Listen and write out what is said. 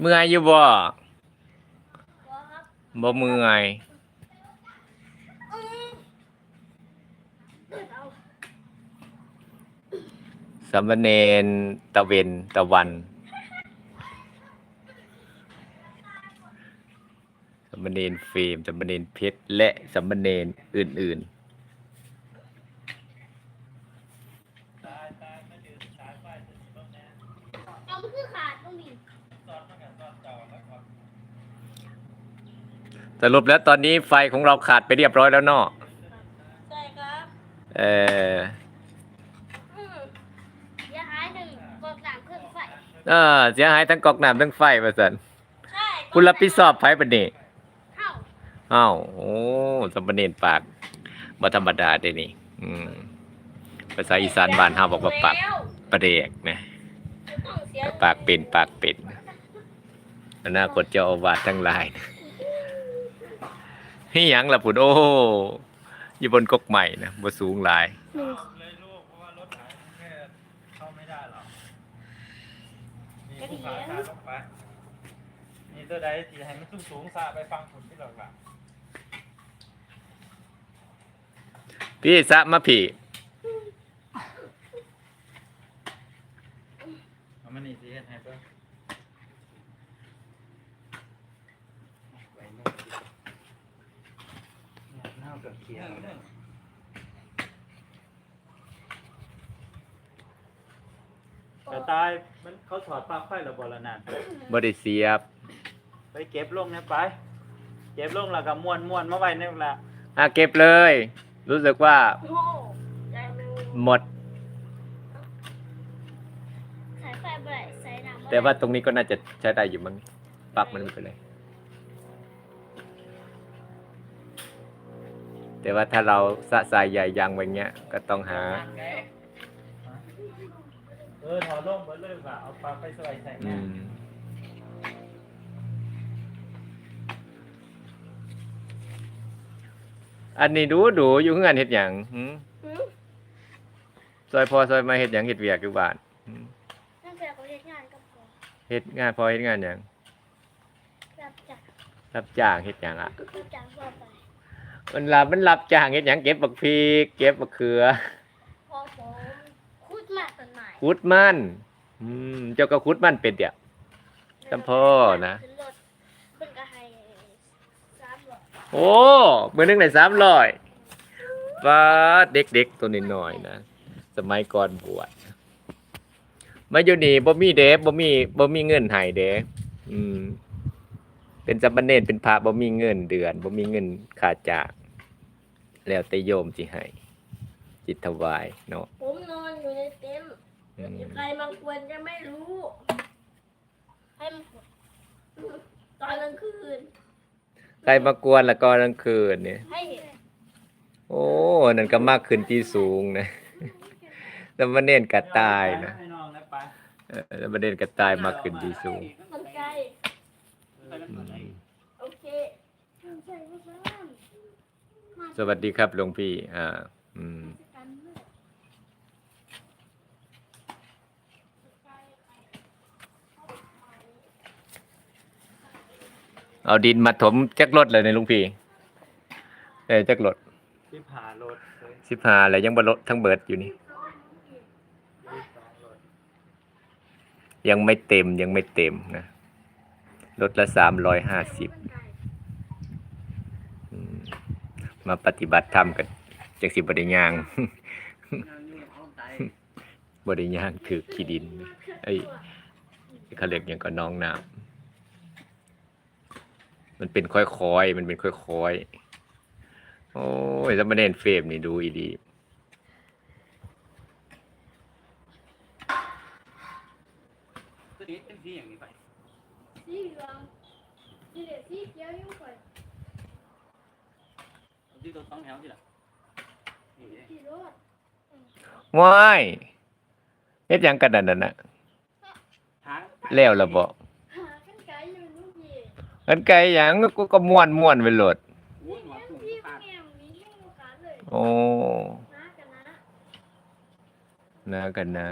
เมื่อยอยู่บ่บ่เมื่อยสามเณรตะเวนตะวันสามเณรเฟรมสามเณรเพชร และสามเณรอื่นเอามันคือขาดต้องมี สรุปแล้วตอนนี้ไฟของเราขาดไปเรียบร้อยแล้วเนาะใช่ครับเอออืมอย่าหายหนึ่งกดหลังเครื่องไฟเออเสียหายทั้งกอกน้ำทั้งไฟว่าซั่นใช่ผู้รับผิดชอบไผบัดนี้เข้าอ้าวโอ้สามเณรปากบ่ธรรมดาเด้นี่อืมภาษาอีสานบ้านเฮาบอกว่าปากแล้วประเดกนะต้องเสียปากเป็นปากเป็น อนาคตเจ้าอาวาสทั้งหลายนะนี่หยังล่ะพุ่นโอ้อยู่บนกกใหม่นะบ่สูงหลายเลยลูกเพราะว่ารถหายแค่เข้าไม่ได้หรอกนี่ภูเขาทางลงไปนี่ตัวใดที่ให้มันสูงสูงๆซาไปฟังผลที่หลักหลักพี่สะมาพี่ เอามันนี่สิเฮ็ดให้เบิ่งไว้นู่นดิเนี่ยเน่ากับเขียวเนี่ยแต่ตายมันเขาถอดปลั๊กไฟระเบิดละนานบ่ได้เสียบไปเก็บลงเนี่ยไป เก็บลงแล้วก็ม้วนม้วนมาไว้นี่ละอะเก็บเลย รู้สึกว่าโอ้ใจมันหมด สายไฟบ่ได้สายน้ำบ่ได้แต่ว่าตรงนี้ก็น่าจะใช้ได้อยู่มั้งปลั๊กมันไม่เป็น แต่ว่าถ้าเราสะสายใหญ่ยางไว้เงี้ยก็ต้องหา เออถอดลงเบิดเลยว่ะเอาปลั๊กไปใส่ใส่อืเนี่ยมอันนี้ดูดูอยู่เฮือนเฮ็ดหยังหืมหืมซอยพอซอยมาเฮ็ดหยังเฮ็ดเวียกอยู่บ้านหืมตั้งแต่เขาเฮ็ดงานกับผมเฮ็ดงานพอเฮ็ดงานหยังรับจากรับจ้างเฮ็ดหยังอะรับจากทั่วไป มันรับมันรับจ้างเฮ็ดหยังเก็บบักพริกเก็บบักเขือพอผมคุดมาต้นไม้ขุดมันอืมเจ้าก็ขุดมันเป็นเดียว จำพ่อนะ ขึ้รถเพิ่นก็ให้สามร้อยโอ้มือหนึงได้300บาทเด็กๆตัวน้อยๆนะ สมัยก่อนบวชมาอยู่นี่บ่มีเด้บ่มีบ่มีเงินให้เด้อืม เป็นสามเณรเป็นพระบ่มีเงินเดือนบ่มีเงินค่าจ้าง แล้วแต่โยมสิให้จิตถวายเนาะผมนอนอยู่ในเต็นท์อืมใครมากวนจะไม่รู้ ให้มันกวนตอนกลางคืน ใครมากวนละก็กลางคืนเนี่ย ให้เห็นโอ้นั่นก็มากขึ้นที่สูงนะสามเณรกระตายนะให้น้องนะไปเออสามเณรกระตายมากขึ้นที่สูงมันไกล อืมโอเคใช่ไหมบ้าน สวัสดีครับหลวงพี่ อ่า อืมกันด้วยเอาดินมาถมจักรถเลยในหลุงพี่เอ้ยจักรถที่ผ่ารถเลยสิบห้าแล้วยังบ่ลดทั้งเบิดอยู่นี่ ที่สองรถยังไม่เต็มยังไม่เต็มนะลดละสามร้อยห้าสิบ มาปฏิบัติธรรมกันจังสิบริยางบริยางถือขี้ดินไอ้ยเขาเรียกอย่างก็น้องน้ำมันเป็นค่อยๆมันเป็นค่อยๆโอ้ยสามเณรเฟรมนี่ดูอีดีตัวนี้เป็นสีอย่างนี้ไปสีเหลืองสีเหลืองสีเขียวยุ่งกว่า ที่ตัวสองแถวที่ละนี่เด้สีรถว้ายเฮ็ดหยังกันนั่นน่ะทางแล้วละบ่หากันไกลอยู่นู่นพี่กันไกลหยังก็ก็ม่วนม่วนไปโลดอุ้ยหนวดแม่สูงพี่ปากแม่มีลูกค้าเลยโอ้นะกันนะ นะกันนะ